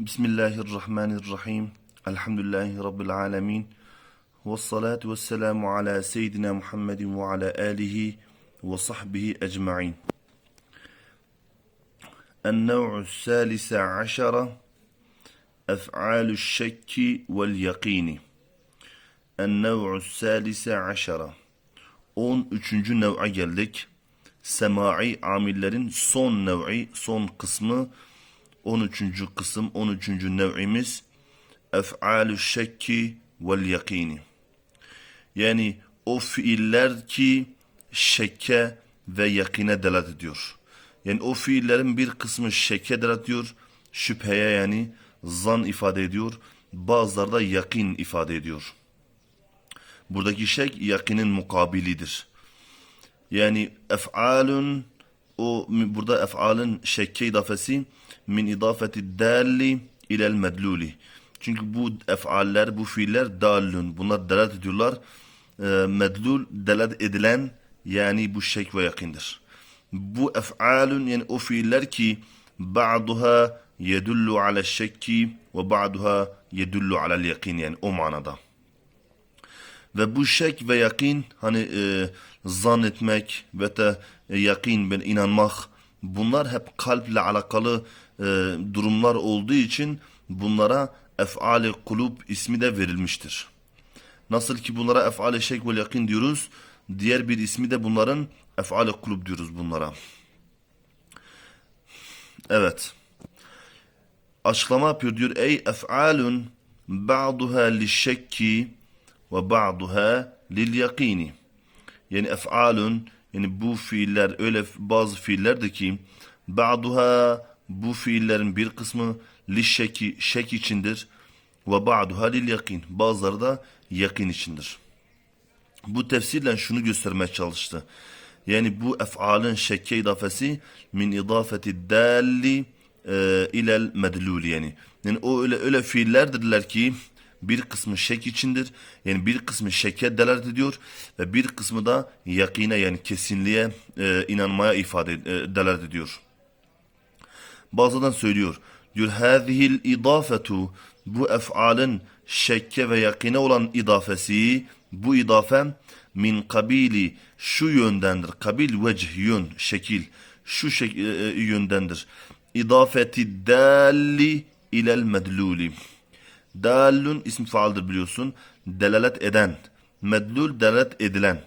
Bismillahirrahmanirrahim. Elhamdülillahi Rabbil alemin. Ve salatu ve selamu ala seyyidina Muhammedin ve ala alihi ve sahbihi ecma'in. النوع الثالث عشر أفعال الشك واليقين النوع الثالث عشر 13. nev'a geldik. Semai amillerin son nev'i, son kısmı 13. kısım, 13. nev'imiz ef'alü şekki vel yakini. Yani o fiiller ki şekke ve yakine delat ediyor. Yani o fiillerin bir kısmı şekke delat ediyor, şüpheye yani zan ifade ediyor, bazıları da yakin ifade ediyor. Buradaki şek yakinin mukabilidir. Yani ef'alun o burada ef'alın şekke idafesi min idafeti dalli ilel medluli. Çünkü bu ef'aller, bu fiiller dallun. Bunlar delat ediyorlar. E, medlul delat edilen yani bu şek ve yakindir. Bu ef'alun yani o fiiller ki ba'duha yedullu ala şekki ve ba'duha yedullu ala yakin yani o manada. Ve bu şek ve yakin hani e, zannetmek ve de e, yakin ben inanmak bunlar hep kalple alakalı e, durumlar olduğu için bunlara ef'ali kulub ismi de verilmiştir. Nasıl ki bunlara ef'ali şek ve yakin diyoruz, diğer bir ismi de bunların ef'ali kulub diyoruz bunlara. Evet. Açıklama yapıyor diyor. Ey ef'alun ba'duha lişşekki ve ba'duha lil yakini. Yani ef'alun yani bu fiiller öyle bazı fiillerdir ki ba'duha bu fiillerin bir kısmı lişşeki şek içindir ve ba'duha lil yakin. Bazıları da yakin içindir. Bu tefsirle şunu göstermeye çalıştı. Yani bu ef'alın şekke idafesi min idafeti dalli e, ilel medlul yani. Yani o öyle öyle fiillerdirler ki bir kısmı şek içindir. Yani bir kısmı şeke delalet ediyor ve bir kısmı da yakine yani kesinliğe e, inanmaya ifade e, delalet ediyor. Bazıdan söylüyor. Diyor hâzihil idafetu bu ef'alın şekke ve yakine olan idafesi bu idafe min kabili şu yöndendir. Kabil vecih yön şekil şu şek, e, e yöndendir. İdafeti dalli ilel medluli. Dallun ismi faaldir biliyorsun. Delalet eden. Medlul delalet edilen.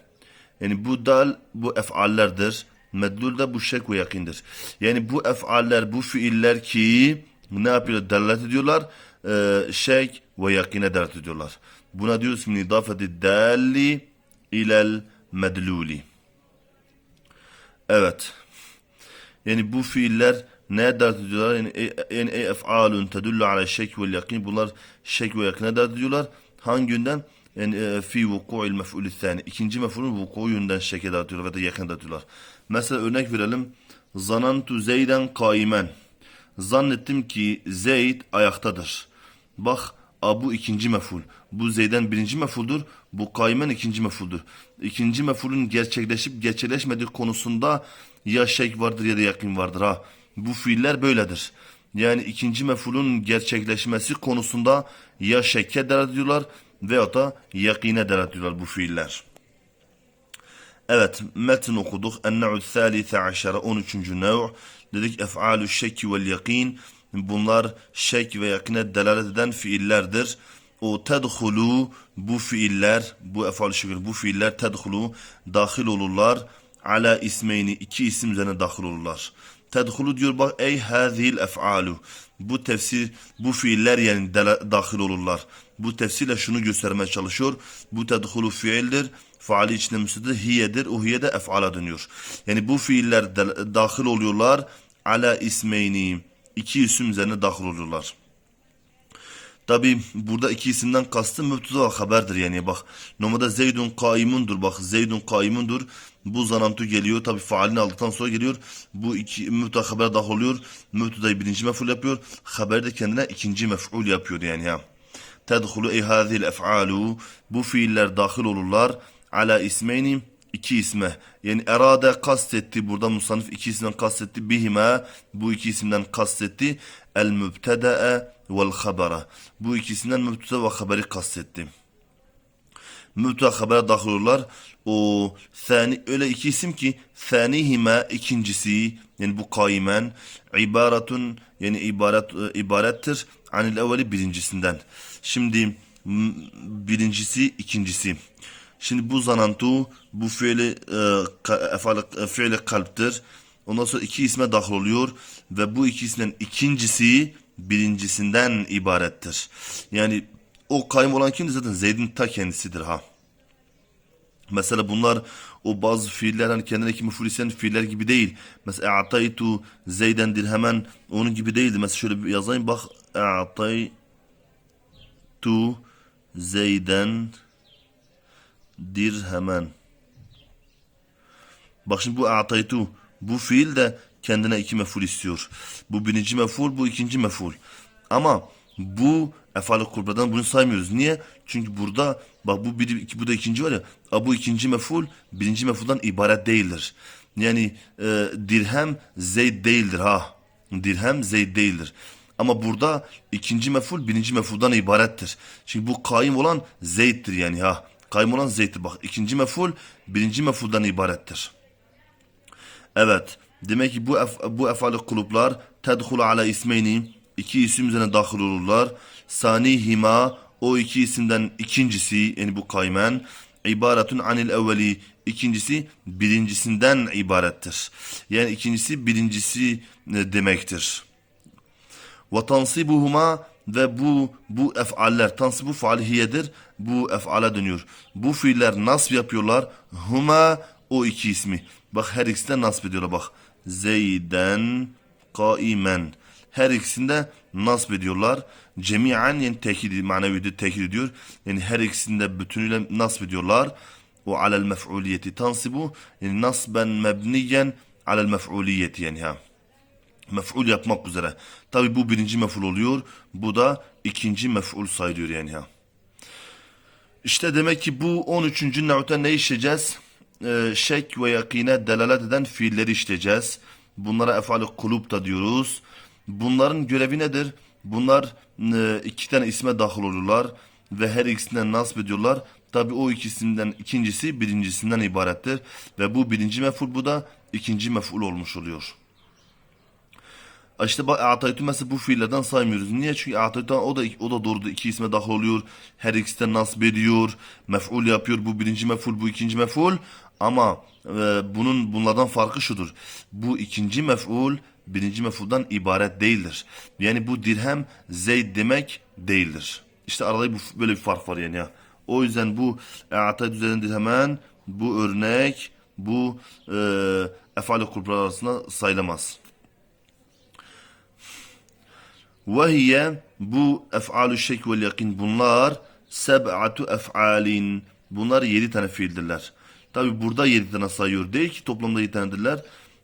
Yani bu dal bu efallerdir. Medlul da bu şek ve yakindir. Yani bu efaller, bu fiiller ki ne yapıyorlar? Delalet ediyorlar. E, şek ve yakine delalet ediyorlar. Buna diyoruz min idafeti dalli ilel medluli. Evet. Yani bu fiiller ne dert ediyorlar? Yani, e, yani e ef'alun tedullu ala şek ve yakin. Bunlar şek ve yakine dert ediyorlar. Hangi yönden? Yani e, fi vuku'il mef'ulü thani. İkinci mef'ulün vuku'u yönden şeke dert ediyorlar ve de yakine dert ediyorlar. Mesela örnek verelim. Zanantu zeyden kaimen. Zannettim ki Zeyd ayaktadır. Bak bu ikinci meful. Bu Zeyden birinci mefuldur. Bu kaimen ikinci mefuldur. İkinci mefulün gerçekleşip gerçekleşmediği konusunda ya şek vardır ya da yakin vardır ha. Bu fiiller böyledir. Yani ikinci mefulun gerçekleşmesi konusunda ya şekke delalet ediyorlar veyahut da yakine delalet ediyorlar bu fiiller. Evet, metin okuduk. En-ne'u thâlîte aşere 13. nev. Dedik ef'alü şekki vel yakin. Bunlar şek ve yakine delalet eden fiillerdir. O tedhulu bu fiiller, bu efal şekil bu fiiller tedhulu dahil olurlar. Ala ismeyni iki isim üzerine dahil olurlar. Tedhulu diyor bak ey hazil ef'alu. Bu tefsir bu fiiller yani dahil olurlar. Bu tefsirle şunu göstermeye çalışıyor. Bu tedhulu fiildir. Faali içinde müstede hiyedir. O hiye de ef'ala dönüyor. Yani bu fiiller dahil oluyorlar. Ala ismeyni. iki isim üzerine dahil olurlar. Tabi burada iki isimden kastım müptüza ve haberdir yani bak. Normalde Zeydun kaimundur bak Zeydun kaimundur. Bu zanantu geliyor tabi faalini aldıktan sonra geliyor. Bu iki müptüza haber dahil oluyor. Müptüzayı birinci mef'ul yapıyor. Haber de kendine ikinci mef'ul yapıyor yani ya. Tedhulu ey hazil ef'alu. Bu fiiller dahil olurlar. Ala ismeyni iki isme. Yani erade kastetti burada musanif iki isimden kastetti. Bihime bu iki isimden kastetti. El mübtedae vel habara bu ikisinden mübteda ve haberi kastetti. Mübteda habere dahil olurlar. O thani öyle iki isim ki thanihime ikincisi yani bu kaimen ibaretun yani ibaret e, ibarettir. Anil evveli birincisinden. Şimdi birincisi ikincisi Şimdi bu zanantu bu fiili e, e, fiili kalptir. Ondan sonra iki isme dahil oluyor ve bu iki isimden ikincisi birincisinden ibarettir. Yani o kayım olan kimdir zaten Zeyd'in ta kendisidir ha. Mesela bunlar o bazı fiiller hani kendine meful isen fiiller gibi değil. Mesela a'taytu Zeyden dirhemen onun gibi değildi. Mesela şöyle bir yazayım bak a'taytu Zeyden dirhemen. Bak şimdi bu a'taytu bu fiil de kendine iki meful istiyor. Bu birinci meful, bu ikinci meful. Ama bu efal kurbadan bunu saymıyoruz. Niye? Çünkü burada bak bu biri, iki, bu da ikinci var ya. a, Bu ikinci meful birinci mefuldan ibaret değildir. Yani e, dirhem zeyd değildir ha. Dirhem zeyd değildir. Ama burada ikinci meful birinci mefuldan ibarettir. Çünkü bu kaim olan zeyddir yani ha. Kaim olan zeyddir. Bak ikinci meful birinci mefuldan ibarettir. Evet. Demek ki bu ef, bu efali kulüpler tedhulu ala ismeyni iki isim üzerine dahil olurlar. Sanihima o iki isimden ikincisi yani bu kaymen ibaretun anil evveli ikincisi birincisinden ibarettir. Yani ikincisi birincisi e, demektir. Ve tansibuhuma ve bu bu efaller tansibu faalihiyedir. Bu efale dönüyor. Bu fiiller nasb yapıyorlar. Huma o iki ismi. Bak her ikisinde nasb ediyorlar bak. Zeyden kaimen. Her ikisinde nasb ediyorlar. Cemiyen yani tekid manevi tekid ediyor. Yani her ikisinde bütünüyle nasb ediyorlar. O alel mef'uliyeti tansibu yani nasben mebniyen alel mef'uliyeti yani ha mef'ul yapmak üzere. Tabi bu birinci mef'ul oluyor. Bu da ikinci mef'ul sayılıyor yani ha. İşte demek ki bu 13. nevte ne işleyeceğiz? Ee, şek ve yakine delalet eden fiilleri işleyeceğiz. Bunlara efali kulüp da diyoruz. Bunların görevi nedir? Bunlar e, iki tane isme dahil olurlar ve her ikisinden nasip ediyorlar. Tabi o ikisinden ikincisi birincisinden ibarettir. Ve bu birinci mef'ul bu da ikinci mef'ul olmuş oluyor. İşte bak ataytu mesela bu fiillerden saymıyoruz. Niye? Çünkü ataytu o da o da doğruda iki isme dahil oluyor. Her ikisi de nasip ediyor. Mef'ul yapıyor. Bu birinci mef'ul, bu ikinci mef'ul. Ama e, bunun bunlardan farkı şudur. Bu ikinci mef'ul birinci mef'uldan ibaret değildir. Yani bu dirhem zeyd demek değildir. İşte arada bu, böyle bir fark var yani ya. O yüzden bu ataytu üzerindedir hemen bu örnek bu e, efali kurplar arasında sayılamaz. Ve hiye bu ef'alü şek vel yakin bunlar seb'atu ef'alin. Bunlar yedi tane fiildirler. Tabi burada yedi tane sayıyor değil ki toplamda yedi tanedirler.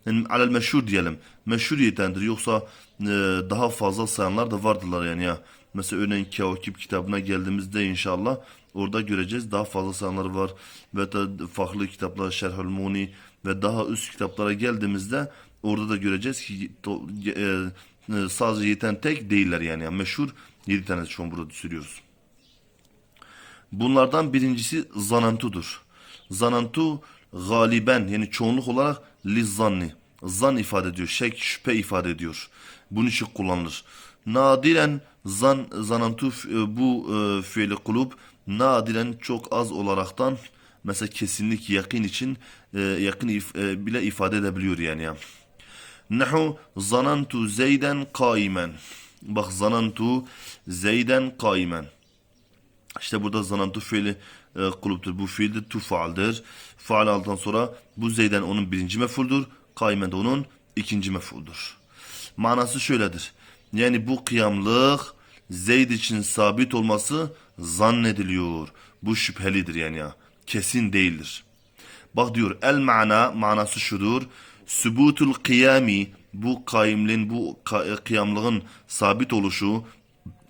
Yani alel meşhur diyelim. Meşhur yedi tanedir. Yoksa e, daha fazla sayanlar da vardırlar yani ya. Mesela örneğin Kevakip kitabına geldiğimizde inşallah orada göreceğiz. Daha fazla sayanlar var. Ve da farklı kitaplar Şerhül Muni ve daha üst kitaplara geldiğimizde orada da göreceğiz ki to, e, sadece yeten tek değiller yani. yani meşhur yedi tane şu an sürüyoruz. Bunlardan birincisi zanantudur. Zanantu galiben yani çoğunluk olarak lizzanni. Zan ifade ediyor. Şek, şüphe ifade ediyor. Bunun için kullanılır. Nadiren zan, zanantu e, bu e, fiili kulüp nadiren çok az olaraktan mesela kesinlik yakın için e, yakın if, e, bile ifade edebiliyor yani. yani. Nahu zanantu zeyden kaimen. Bak zanantu zeyden kaimen. İşte burada zanantu fiili e, kulüptür. Bu fiil de tu faaldir. Faal aldıktan sonra bu zeyden onun birinci mefuldur. Kaimen de onun ikinci mefuldur. Manası şöyledir. Yani bu kıyamlık Zeyd için sabit olması zannediliyor. Bu şüphelidir yani ya. Kesin değildir. Bak diyor el mana manası şudur. Sübutul kıyami bu kaimliğin bu ka- kıyamlığın sabit oluşu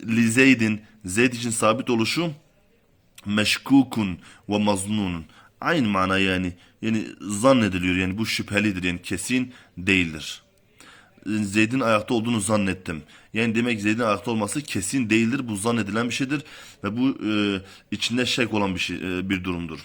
li Zeyd'in Zeyd için sabit oluşu meşkukun ve maznun Aynı mana yani. Yani zannediliyor yani bu şüphelidir yani kesin değildir. Zeyd'in ayakta olduğunu zannettim. Yani demek Zeyd'in ayakta olması kesin değildir. Bu zannedilen bir şeydir ve bu e, içinde şek olan bir şey e, bir durumdur.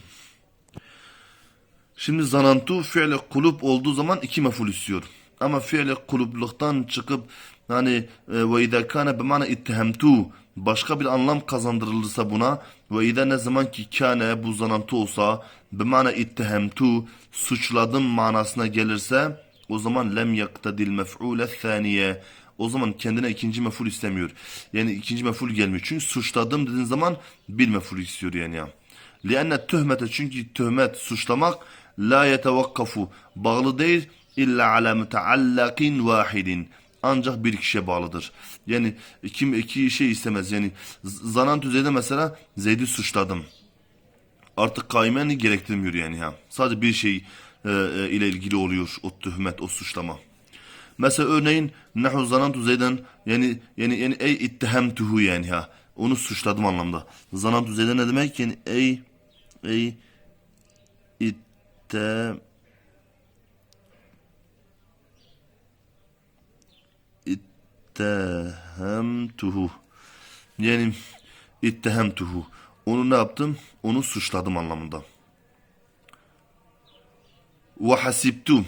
Şimdi zanantu fiile kulüp olduğu zaman iki meful istiyor. Ama fiile kulüplükten çıkıp hani e, ve idâ kâne bimâne ittehemtu başka bir anlam kazandırılırsa buna ve idâ ne zaman ki kâne bu zanantu olsa bimâne ittehemtu suçladım manasına gelirse o zaman lem yaktadil mef'ule thaniye o zaman kendine ikinci meful istemiyor. Yani ikinci meful gelmiyor. Çünkü suçladım dediğin zaman bir meful istiyor yani ya. Lianne töhmete çünkü töhmet suçlamak la yetevakkafu bağlı değil illa ala muteallakin vahidin ancak bir kişiye bağlıdır. Yani kim iki şey istemez. Yani zanan düzeyde mesela Zeyd'i suçladım. Artık kaymeni gerektirmiyor yani ha. Sadece bir şey e, e, ile ilgili oluyor o töhmet, o suçlama. Mesela örneğin nahu zanantu Zeyden yani yani yani ey ittehemtuhu yani ha. Onu suçladım anlamda. Zanantu Zeyden ne demek? Yani ey ey itte ittehemtuhu yani ittehemtuhu onu ne yaptım? Onu suçladım anlamında. Ve hasibtu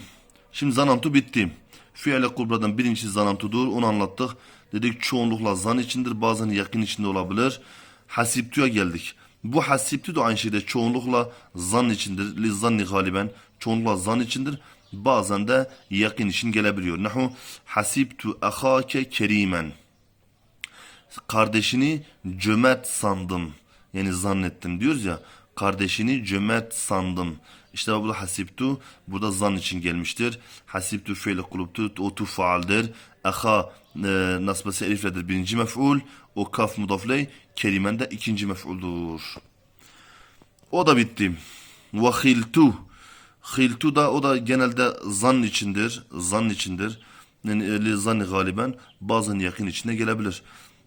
şimdi zanantu bitti. Fiile kubradan birincisi zanantudur. Onu anlattık. Dedik çoğunlukla zan içindir. Bazen yakın içinde olabilir. Hasibtu'ya geldik. Bu hasibtu da aynı şeyde çoğunlukla zan içindir. Li zanni galiben. Çoğunlukla zan içindir. Bazen de yakın için gelebiliyor. Nahu hasibtu ahake kerimen. Kardeşini cömert sandım. Yani zannettim diyoruz ya. Kardeşini cömert sandım. İşte burada hasibtu burada zan için gelmiştir. Hasibtu fiili kulubtu o tu faaldir. Aha e, nasbesi elifledir birinci mef'ul. O kaf mudafley kelimen de ikinci mef'uldur. O da bitti. Ve hiltu. Hiltu da o da genelde zan içindir. Zan içindir. Yani li zanni galiben bazen yakın içine gelebilir.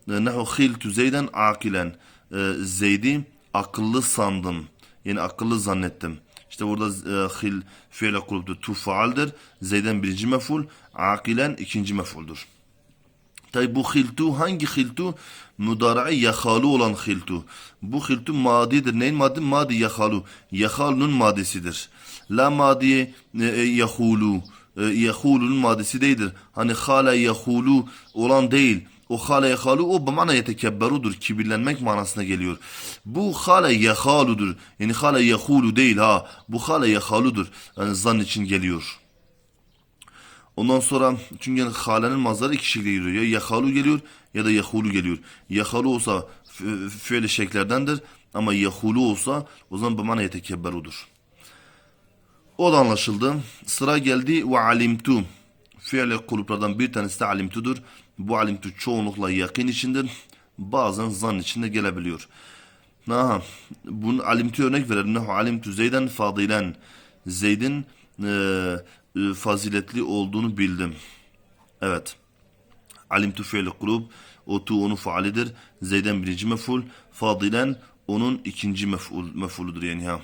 Nehu hiltu zeyden akilen. E, Zeydi akıllı sandım. Yani akıllı zannettim. İşte burada e, hil fiile kulüptü tu faaldir. Zeyden birinci meful. Akilen ikinci mefuldur. Tabi bu hiltu hangi hiltu? Mudara'i yakhalu olan hiltu. Bu hiltu madidir. Neyin madi? Madi yakhalu. Yakhalunun madisidir. La madi e, yahulu. E, yahulunun madisi değildir. Hani hala yahulu olan değil. O hale yehalu o bamana yetekebberudur. Kibirlenmek manasına geliyor. Bu hale yehaludur. Yani hale yehulu değil ha. Bu hale yehaludur. Yani zan için geliyor. Ondan sonra çünkü yani halenin mazları iki şekilde geliyor. Ya yehalu geliyor ya da yehulu geliyor. Yehalu olsa fiili şeklerdendir. Ama yehulu olsa o zaman bamana yetekebberudur. O da anlaşıldı. Sıra geldi ve alimtu. Fiile kulüplerden bir tanesi de alimtudur. Bu alimtu çoğunlukla yakın içindir. Bazen zan içinde gelebiliyor. Aha, bunu alimtu örnek verelim. Nehu alimtu Zeyden fadilen. Zeyd'in e, e, faziletli olduğunu bildim. Evet. Alimtu fiili kulub. O tu onun faalidir. Zeyden birinci meful. Fadilen onun ikinci meful, mefuludur yani ha.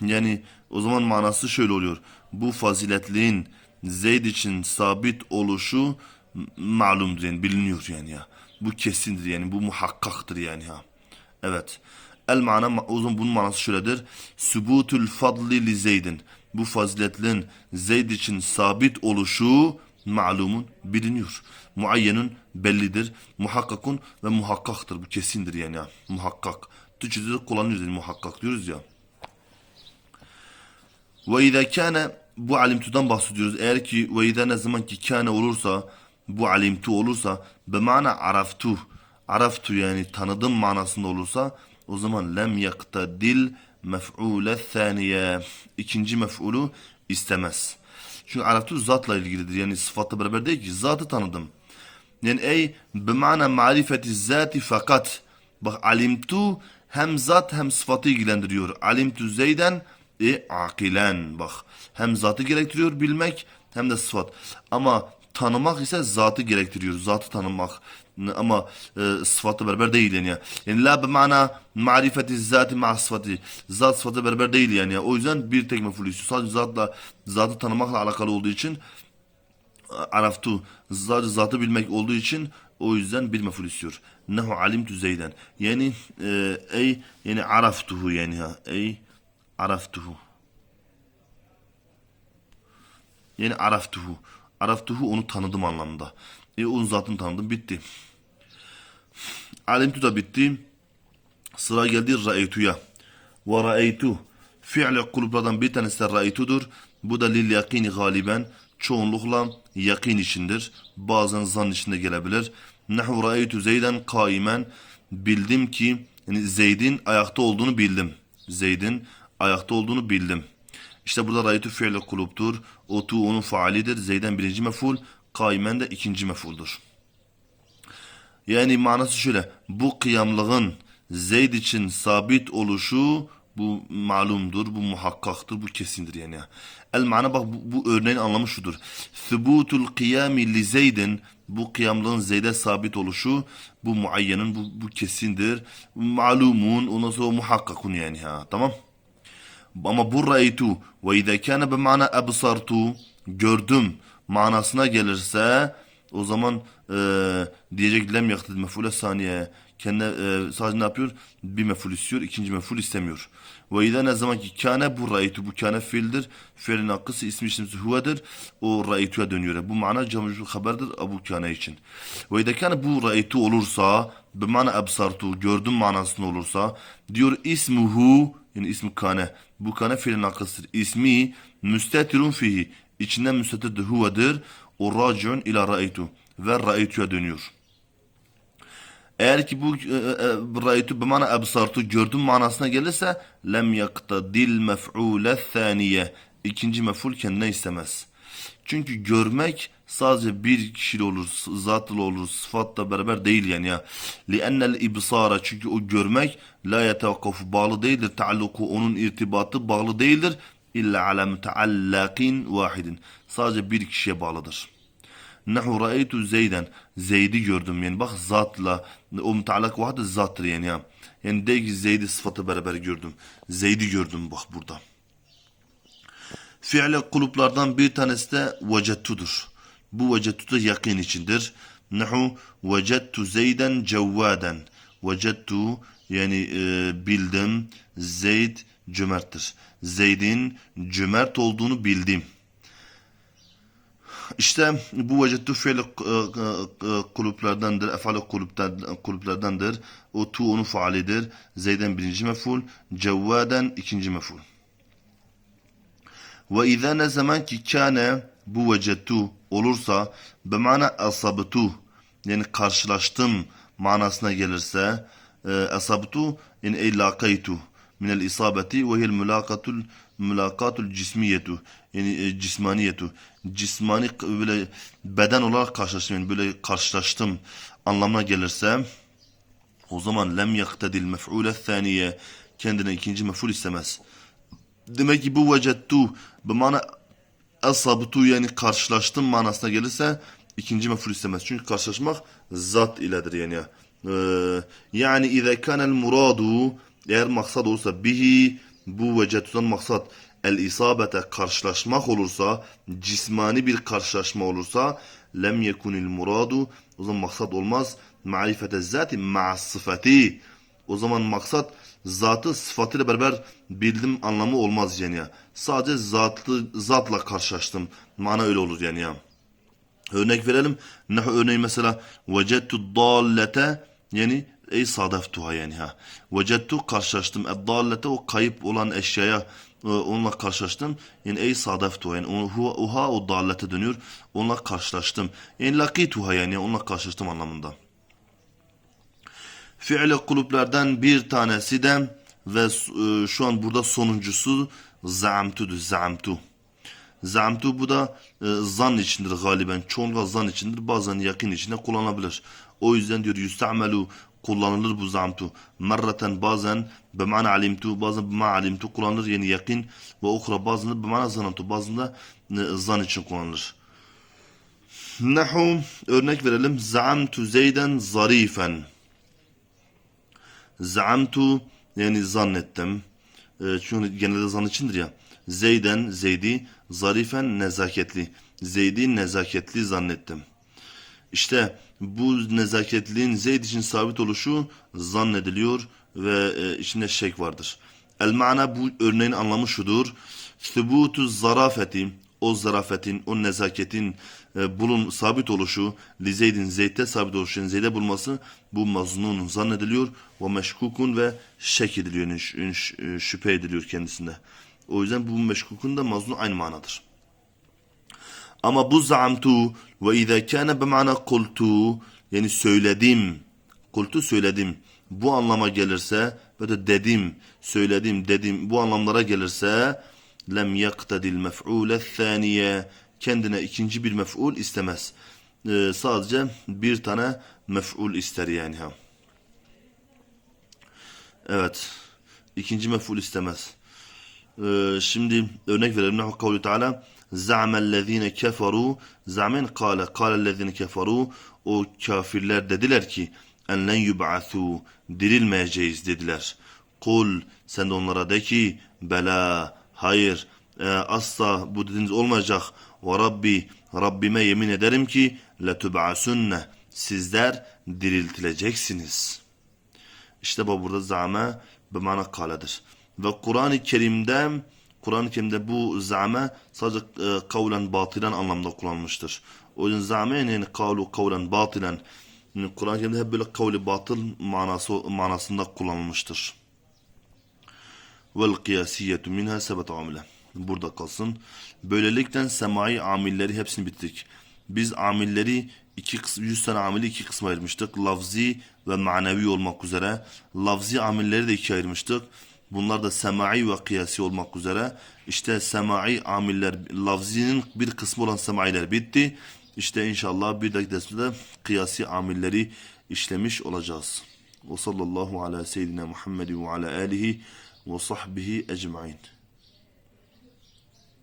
Yani o zaman manası şöyle oluyor. Bu faziletliğin Zeyd için sabit oluşu malumdur yani biliniyor yani ya. Bu kesindir yani bu muhakkaktır yani ha. Evet. El mana zaman bunun manası şöyledir. Sübutul fadli li Zeydin. Bu faziletlinin Zeyd için sabit oluşu malumun biliniyor. Muayyenun bellidir. Muhakkakun ve muhakkaktır. Bu kesindir yani ya. Muhakkak. Türkçe'de de kullanıyoruz yani muhakkak diyoruz ya. Ve izâ kâne bu alimtudan bahsediyoruz. Eğer ki ve izâ ne zaman ki kâne olursa bu alimtu olursa be mana araftu araftu yani tanıdım manasında olursa o zaman lem yaktadil mef'ule thaniye ikinci mef'ulu istemez. Çünkü araftu zatla ilgilidir. Yani sıfatla beraber değil ki zatı tanıdım. Yani ey be mana marifeti zati fakat bak alimtu hem zat hem sıfatı ilgilendiriyor. Alimtu zeyden e akilen bak hem zatı gerektiriyor bilmek hem de sıfat. Ama tanımak ise zatı gerektiriyor. Zatı tanımak. Ama e, sıfatı beraber değil yani. Yani la bimana marifeti zati ma sıfatı. Zat sıfatı beraber değil yani. O yüzden bir tek meful istiyor. Sadece zatla, zatı tanımakla alakalı olduğu için araftu sadece zatı bilmek olduğu için o yüzden bir meful istiyor. Nehu alimtu zeyden. Yani e, ey yani araftuhu yani ha. Ey araftuhu. Yani araftuhu. Araftuhu onu tanıdım anlamında. E onun zatını tanıdım bitti. Alimtu da bitti. Sıra geldi ra'eytuya. Ve ra'eytu. Fi'li kulüplerden bir tanesi de ra'eytudur. Bu da lil yakini galiben. Çoğunlukla yakin içindir. Bazen zan içinde gelebilir. Nehu ra'eytu zeyden kaimen. Bildim ki yani Zeyd'in ayakta olduğunu bildim. Zeyd'in ayakta olduğunu bildim. İşte burada ra'eytu fi'li kulüptür. Otu onun faalidir. Zeyden birinci meful. Kaimen de ikinci mefuldur. Yani manası şöyle. Bu kıyamlığın Zeyd için sabit oluşu bu malumdur, bu muhakkaktır, bu kesindir yani. El mana bak bu, bu örneğin anlamı şudur. Thubutul kıyami li Zeydin bu kıyamlığın Zeyd'e sabit oluşu bu muayyenin, bu, bu kesindir. Malumun, ondan sonra muhakkakun yani ha. Tamam. Ama bu ra'ytu ve izâ kâne be mana ebsartu gördüm manasına gelirse o zaman e, diyecek lem yaktid mefule saniye. Kendi e, sadece ne yapıyor? Bir meful istiyor, ikinci meful istemiyor. Ve izâ ne zaman ki kâne bu ra'ytu bu kâne fiildir. Fiilin hakkısı ismi işlemsi huvedir. O ra'ytuya dönüyor. Bu mana camcul haberdir Abu Kâne için. Ve izâ kâne bu ra'ytu olursa be mana ebsartu gördüm manasında olursa diyor ismuhu yani ismi kane. Bu kane fiilin hakkısıdır. İsmi müstetirun fihi. İçinden müstetirdir huvedir. O raciun ila ra'ytu. Ve ra'ytuya dönüyor. Eğer ki bu e, e, ra'ytu bimana ebsartu gördüm manasına gelirse lem yaktadil mef'ule thaniye. İkinci mef'ul kendine istemez. Çünkü görmek sadece bir kişiyle olur, zatla olur, sıfatla beraber değil yani ya. لِأَنَّ الْاِبْصَارَ Çünkü o görmek la yetevakkafu bağlı değildir. Taalluku onun irtibatı bağlı değildir. İlla ala muteallakin vahidin. Sadece bir kişiye bağlıdır. Nehu ra'eytu Zeyden. Zeyd'i gördüm yani bak zatla o mutallak vahid zattır yani ya. Yani de ki Zeyd'i sıfatı beraber gördüm. Zeyd'i gördüm bak burada. Fiile kulüplerden bir tanesi de vecettudur. Bu vecettu da yakin içindir. Nehu vecettu Zeyden cevvaden. Vecettu yani e, bildim Zeyd cömerttir. Zeyd'in cömert olduğunu bildim. İşte bu vecettu fiil kulüplerdendir, efal kulüplerdendir. O tu onun faalidir. Zeyden birinci meful, cevvaden ikinci meful. Ve izâ ne zaman ki kâne bu vecettu olursa be mana asabtu yani karşılaştım manasına gelirse asabtu yani ey lakaytu minel isabeti ve hiyel mülakatul mülakatul cismiyetu yani e, cismaniyetu cismani böyle beden olarak karşılaştım yani böyle karşılaştım anlamına gelirse o zaman lem yaktedil mef'ule thaniye kendine ikinci mef'ul istemez. Demek ki bu vecettu bu mana asabtu yani karşılaştım manasına gelirse ikinci mef'ul istemez. Çünkü karşılaşmak zat iledir yani. Ee, yani ize kanel muradu eğer maksat olursa bihi bu vecettudan maksat el isabete karşılaşmak olursa cismani bir karşılaşma olursa lem yekunil muradu o zaman maksat olmaz marifete zati ma'a o zaman maksat zatı sıfatıyla beraber bildim anlamı olmaz yani ya. Sadece zatlı, zatla karşılaştım. Mana öyle olur yani ya. Örnek verelim. Ne örneği mesela vecettu dallete yani ey sadaftuha yani ha. Vecettu karşılaştım. Eddallete o kayıp olan eşyaya onunla karşılaştım. Yani ey sadaftuha yani uha, o dallete dönüyor. Onunla karşılaştım. Yani lakituha yani onunla karşılaştım anlamında. Fiili kulüplerden bir tanesi de ve e, şu an burada sonuncusu zaamtudur. Zaamtu. Zaamtu bu da e, zan içindir galiben. Çoğunlukla zan içindir. Bazen yakın içinde kullanılabilir. O yüzden diyor yüstamelu kullanılır bu zaamtu. Merraten bazen bemana alimtu bazen bema alimtu kullanılır. Yani yakın ve okra bazen de bemana zanantu bazen de e, zan için kullanılır. Nahu örnek verelim. Zaamtu Zeyden zarifen. Zaamtu yani zannettim. Ee, çünkü genelde zan içindir ya. Zeyden Zeydi zarifen nezaketli. Zeydi nezaketli zannettim. İşte bu nezaketliğin Zeyd için sabit oluşu zannediliyor ve e, içinde şek vardır. El mana bu örneğin anlamı şudur. Sübutu zarafeti o zarafetin, o nezaketin e, bulun sabit oluşu, li Zeyd'in Zeyd'de sabit oluşu, yani Zeyd'de bulması bu maznun zannediliyor ve meşkukun ve şek ediliyor, şüphe ediliyor kendisinde. O yüzden bu meşkukun da maznun aynı manadır. Ama bu zaamtu ve izâ kâne bema'na kultu yani söyledim. Kultu söyledim. Bu anlama gelirse ve de dedim, söyledim, dedim bu anlamlara gelirse lem yaktadil mef'ule thaniye kendine ikinci bir mef'ul istemez. Ee, sadece bir tane mef'ul ister yani ha. Evet. İkinci mef'ul istemez. Ee, şimdi örnek verelim. Nahu kavlu Teala Za'mellezine keferu Za'men kâle kâlellezine keferu O kafirler dediler ki en len yub'athu dirilmeyeceğiz dediler. Kul sen de onlara de ki bela hayır e, asla bu dediğiniz olmayacak. Ve Rabbi Rabbime yemin ederim ki letub'asunne sizler diriltileceksiniz. İşte bu burada zame bimana kaledir. Ve Kur'an-ı Kerim'de Kur'an-ı Kerim'de bu zame sadece e, kavlen batılen anlamda kullanılmıştır. O yüzden zame yani kavlu kavlen batılen yani Kur'an-ı Kerim'de hep böyle kavli batıl manası, manasında kullanılmıştır. Vel kıyasiyetu minha sebet amile. Burada kalsın. Böylelikle semai amilleri hepsini bitirdik. Biz amilleri iki kısım, 100 tane amili iki kısma ayırmıştık. Lafzi ve manevi olmak üzere. Lafzi amilleri de ikiye ayırmıştık. Bunlar da semai ve kıyasi olmak üzere. İşte semai amiller, lafzinin bir kısmı olan semailer bitti. İşte inşallah bir dahaki dersimizde kıyasi amilleri işlemiş olacağız. Ve sallallahu ala seyyidina Muhammed ve ala alihi ve sahbihi ecmain.